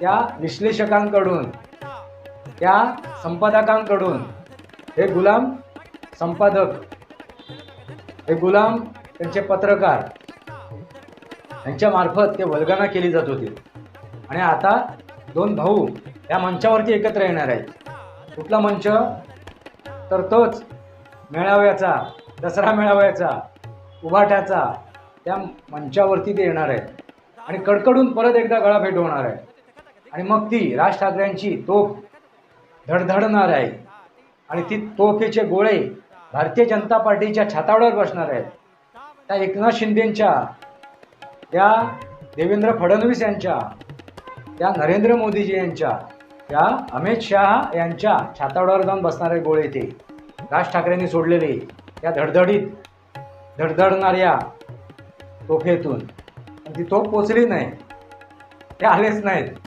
त्या विश्लेषकांकडून त्या संपादकांकडून हे गुलाम संपादक हे गुलाम त्यांचे पत्रकार यांच्या मार्फत ते वल्गना केली जात होती. आणि आता दोन भाऊ या मंचावरती एकत्र येणार आहेत. कुठला मंच? तर तोच मेळाव्याचा दसरा मेळाव्याचा उभाट्याचा त्या मंचावरती ते येणार आहेत. आणि कडकडून परत एकदा गळाभेट होणार आहे. आणि मग ती राज ठाकरेंची तोफ धडधडणार आहे. आणि ती तोफेचे गोळे भारतीय जनता पार्टीच्या छातावडावर बसणार आहेत. त्या एकनाथ शिंदेंच्या त्या देवेंद्र फडणवीस यांच्या त्या नरेंद्र मोदीजी यांच्या त्या अमित शहा यांच्या छातावडावर जाऊन बसणारे गोळे ते. राज ठाकरेंनी सोडलेले त्या धडधडीत धडधडणाऱ्या तोफेतून. ती तोफ पोचली नाही. ते आलेच नाहीत.